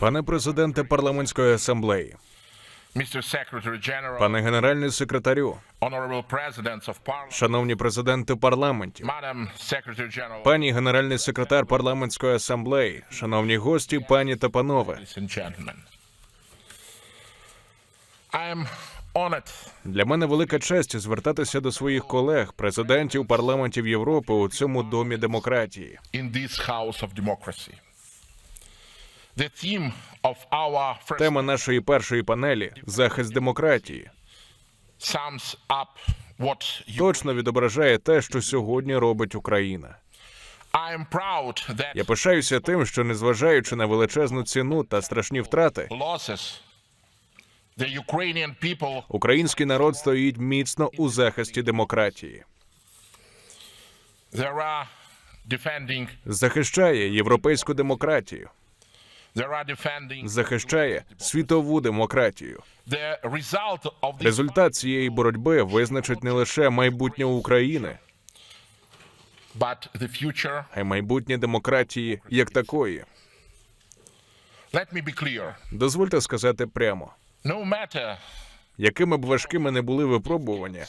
Пане президенте парламентської асамблеї, пане генеральний секретарю, шановні президенти парламентів, пані генеральний секретар парламентської асамблеї, шановні гості, пані та панове. Для мене велика честь звертатися до своїх колег, президентів парламентів Європи у цьому домі демократії. Тема нашої першої панелі захист демократії. точно відображає те, що сьогодні робить Україна. Я пишаюся тим, що незважаючи на величезну ціну та страшні втрати, український народ стоїть міцно у захисті демократії, захищає європейську демократію, захищає світову демократію. Результат цієї боротьби визначить не лише майбутнє України, а й майбутнє демократії як такої. Дозвольте сказати прямо, якими б важкими не були випробування,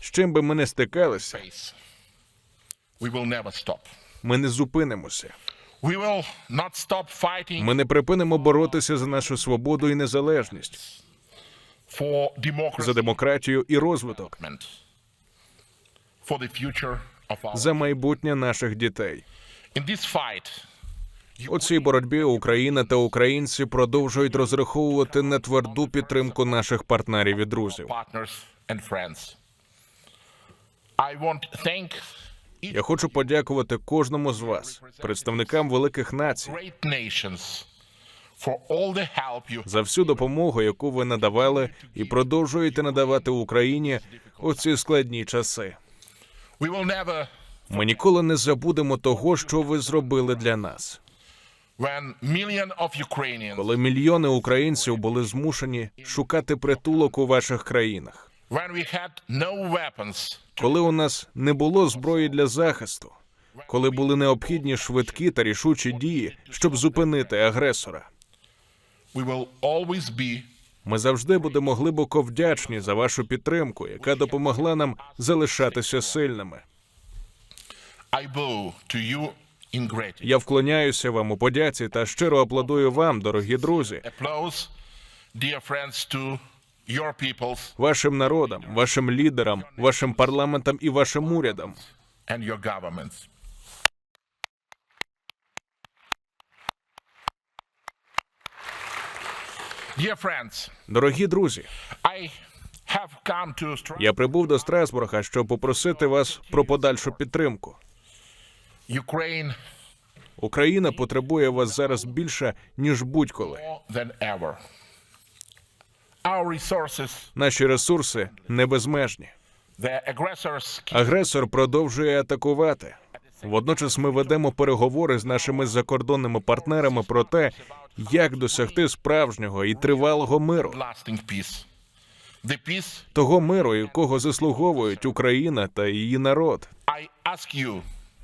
з чим би ми не стикалися, ми не зупинимося. Ми не припинимо боротися за нашу свободу і незалежність, за демократію і розвиток, за майбутнє наших дітей. У цій боротьбі Україна та українці продовжують розраховувати на тверду підтримку наших партнерів і друзів. Я хочу подякувати кожному з вас, представникам великих націй, за всю допомогу, яку ви надавали і продовжуєте надавати Україні у ці складні часи. Ми ніколи не забудемо того, що ви зробили для нас, коли мільйони українців були змушені шукати притулок у ваших країнах, коли у нас не було зброї для захисту, коли були необхідні швидкі та рішучі дії, щоб зупинити агресора. Ми завжди будемо глибоко вдячні за вашу підтримку, яка допомогла нам залишатися сильними. Я вклоняюся вам у подяці та щиро аплодую вам, дорогі друзі, вашим народам, вашим лідерам, вашим парламентам і вашим friends Дорогі друзі, я прибув до Страсбурга, щоб попросити вас про подальшу підтримку. Україна потребує вас зараз більше ніж будь-коли. Наші ресурси не безмежні. Агресор продовжує атакувати. Водночас ми ведемо переговори з нашими закордонними партнерами про те, як досягти справжнього і тривалого миру. Того миру, якого заслуговують Україна та її народ.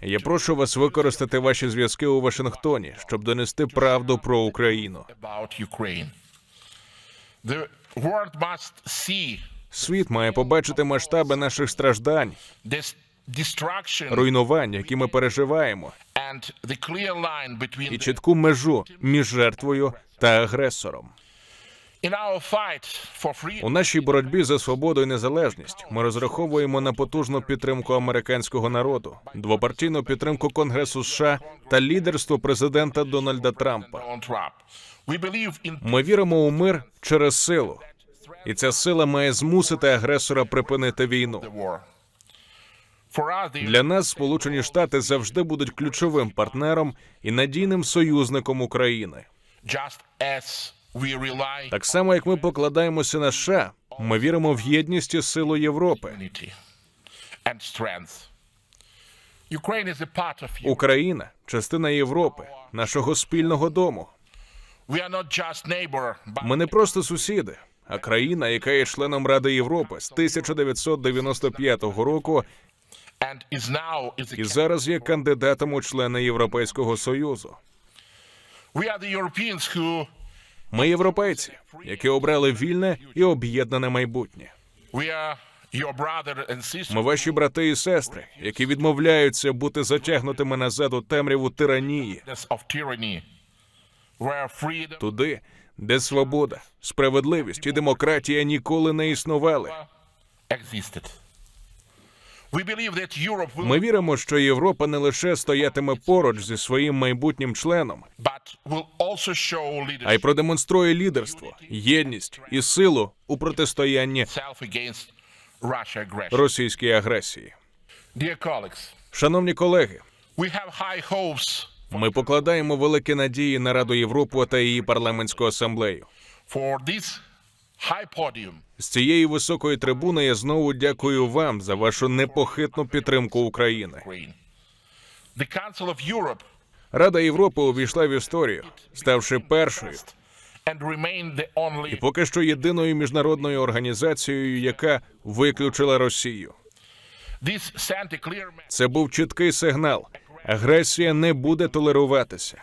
Я прошу вас використати ваші зв'язки у Вашингтоні, щоб донести правду про Україну. About world must see Світ має побачити масштаби наших страждань, руйнувань, які ми переживаємо, і чітку межу між жертвою та агресором. У нашій боротьбі за свободу і незалежність ми розраховуємо на потужну підтримку американського народу, двопартійну підтримку Конгресу США та лідерство президента Дональда Трампа. Ми віримо у мир через силу, і ця сила має змусити агресора припинити війну. Для нас Сполучені Штати завжди будуть ключовим партнером і надійним союзником України. Так само, як ми покладаємося на США, ми віримо в єдність і силу Європи. Україна частина Європи, нашого спільного дому. Ми не просто сусіди, а країна, яка є членом Ради Європи з 1995 року і зараз є кандидатом у члени Європейського союзу. Ми європейці, які обрали вільне і об'єднане майбутнє. Ми ваші брати і сестри, які відмовляються бути затягнутими назад у темряву тиранії, туди, де свобода, справедливість і демократія ніколи не існували. Ми віримо, що Європа не лише стоятиме поруч зі своїм майбутнім членом, а й продемонструє лідерство, єдність і силу у протистоянні російській агресії. Шановні колеги, ми покладаємо великі надії на Раду Європи та її парламентську асамблею. З цієї високої трибуни я знову дякую вам за вашу непохитну підтримку України. Рада Європи увійшла в історію, ставши першою і поки що єдиною міжнародною організацією, яка виключила Росію. Це був чіткий сигнал. Агресія не буде толеруватися,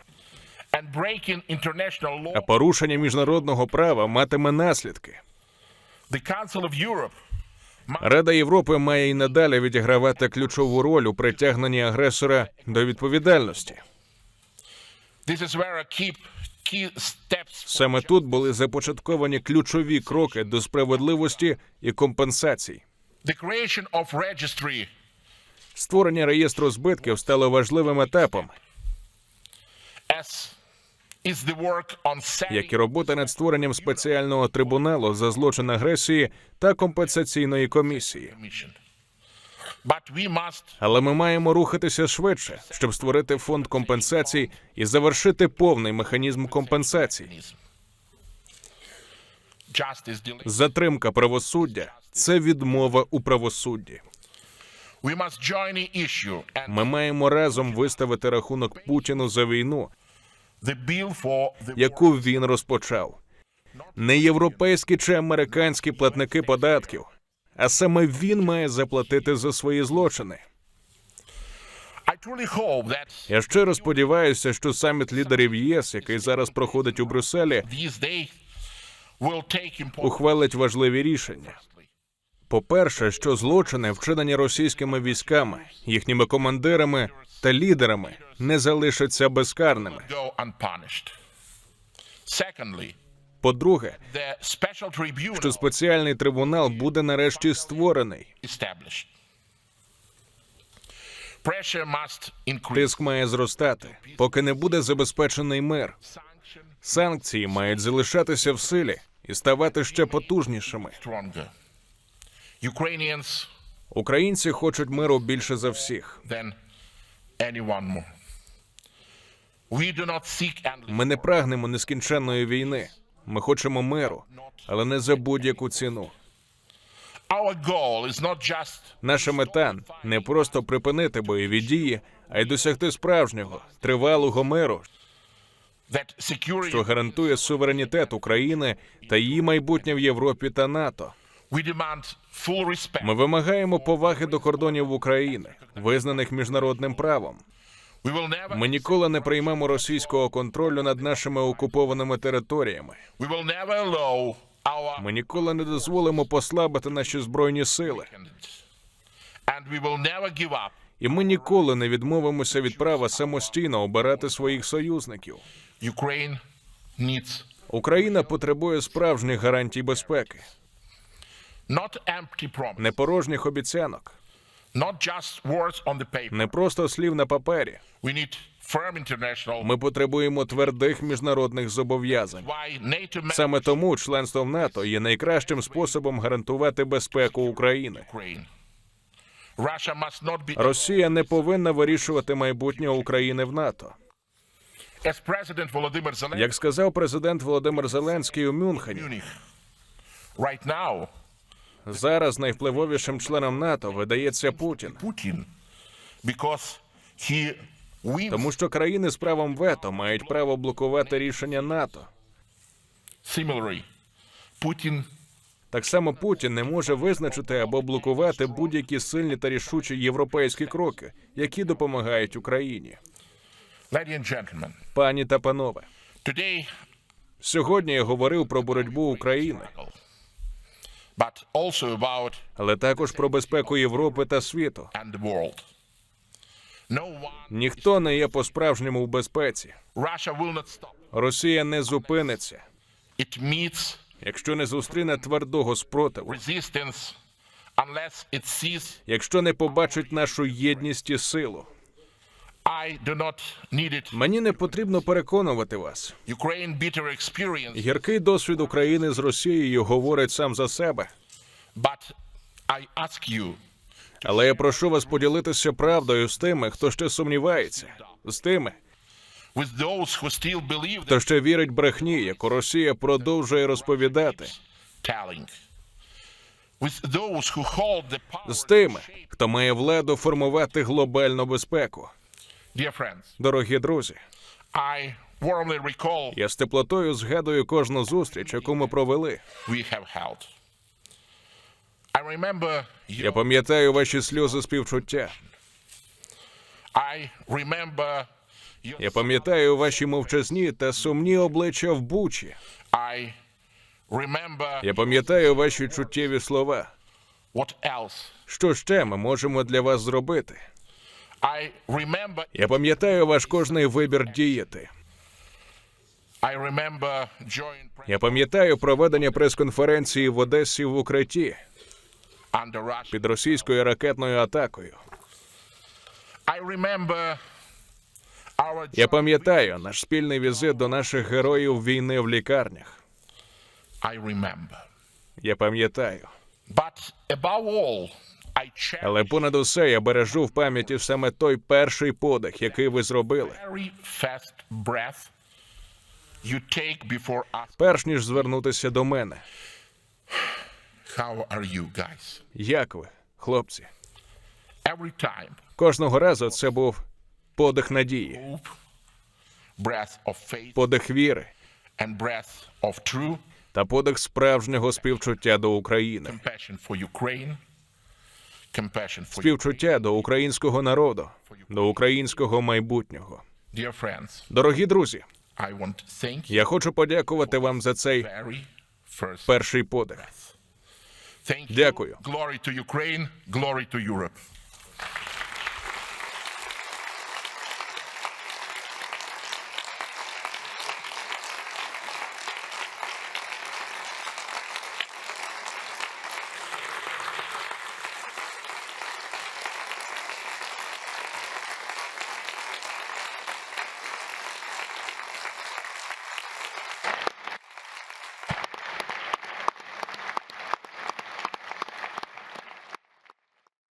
а порушення міжнародного права матиме наслідки. Рада Європи має й надалі відігравати ключову роль у притягненні агресора до відповідальності. Саме тут були започатковані ключові кроки до справедливості і компенсацій. Створення реєстру збитків стало важливим етапом, як і робота над створенням спеціального трибуналу за злочин агресії та компенсаційної комісії. Але ми маємо рухатися швидше, щоб створити фонд компенсацій і завершити повний механізм компенсацій. Затримка правосуддя це відмова у правосудді. Ми маємо разом виставити рахунок Путіну за війну, яку він розпочав. Не європейські чи американські платники податків, а саме він має заплатити за свої злочини. Я щиро сподіваюся, що саміт лідерів ЄС, який зараз проходить у Брюсселі, ухвалить важливі рішення. По-перше, що злочини, вчинені російськими військами, їхніми командирами та лідерами, не залишаться безкарними. По-друге, що спеціальний трибунал буде нарешті створений. Тиск має зростати, поки не буде забезпечений мир. Санкції мають залишатися в силі і ставати ще потужнішими. Українці хочуть миру більше за всіх. Ми не прагнемо нескінченної війни. Ми хочемо миру, але не за будь-яку ціну. Наша мета не просто припинити бойові дії, а й досягти справжнього тривалого миру, що гарантує суверенітет України та її майбутнє в Європі та НАТО. Ми вимагаємо поваги до кордонів України, визнаних міжнародним правом. Ми ніколи не приймемо російського контролю над нашими окупованими територіями. Ми ніколи не дозволимо послабити наші збройні сили, і ми ніколи не відмовимося від права самостійно обирати своїх союзників. Україна потребує справжніх гарантій безпеки, не порожніх обіцянок, не просто слів на папері. Ми потребуємо твердих міжнародних зобов'язань. Саме тому членство в НАТО є найкращим способом гарантувати безпеку України. Росія не повинна вирішувати майбутнє України в НАТО. Як сказав президент Володимир Зеленський у Мюнхені, зараз найвпливовішим членом НАТО видається Путін, wins. тому що країни з правом вето мають право блокувати рішення НАТО. Putin Так само Путін не може визначити або блокувати будь-які сильні та рішучі європейські кроки, які допомагають Україні. Пані та панове, сьогодні я говорив про боротьбу України, але також про безпеку Європи та світу. Ніхто не є по-справжньому в безпеці. Росія не зупиниться, якщо не зустріне твердого спротиву, якщо не побачить нашу єдність і силу. Мені не потрібно переконувати вас. Гіркий досвід України з Росією говорить сам за себе. Але я прошу вас поділитися правдою з тими, хто ще сумнівається, з тими, хто ще вірить брехні, яку Росія продовжує розповідати, з тими, хто має владу формувати глобальну безпеку. Dear friends, Дорогі друзі, I warmly recall я з теплотою згадую кожну зустріч, яку ми провели. Я пам'ятаю ваші сльози співчуття. I remember your. Я пам'ятаю ваші мовчазні та сумні обличчя в Бучі. I remember Я пам'ятаю ваші чуттєві слова. Що ще ми можемо для вас зробити? Я пам'ятаю ваш кожний вибір діяти. Я пам'ятаю проведення прес-конференції в Одесі в укритті під російською ракетною атакою. Я пам'ятаю наш спільний візит до наших героїв війни в лікарнях. Я пам'ятаю. Але понад усе я бережу в пам'яті саме той перший подих, який ви зробили, перш ніж звернутися до мене. How are you guys? Як ви, хлопці? Every time, Кожного разу це був подих надії, breath of faith, подих віри and breath of true та подих справжнього співчуття до України, compassion for Ukraine. Співчуття до українського народу, до українського майбутнього. Дорогі друзі, я хочу подякувати вам за цей перший подих. Дякую. Glory to Ukraine, glory to Europe.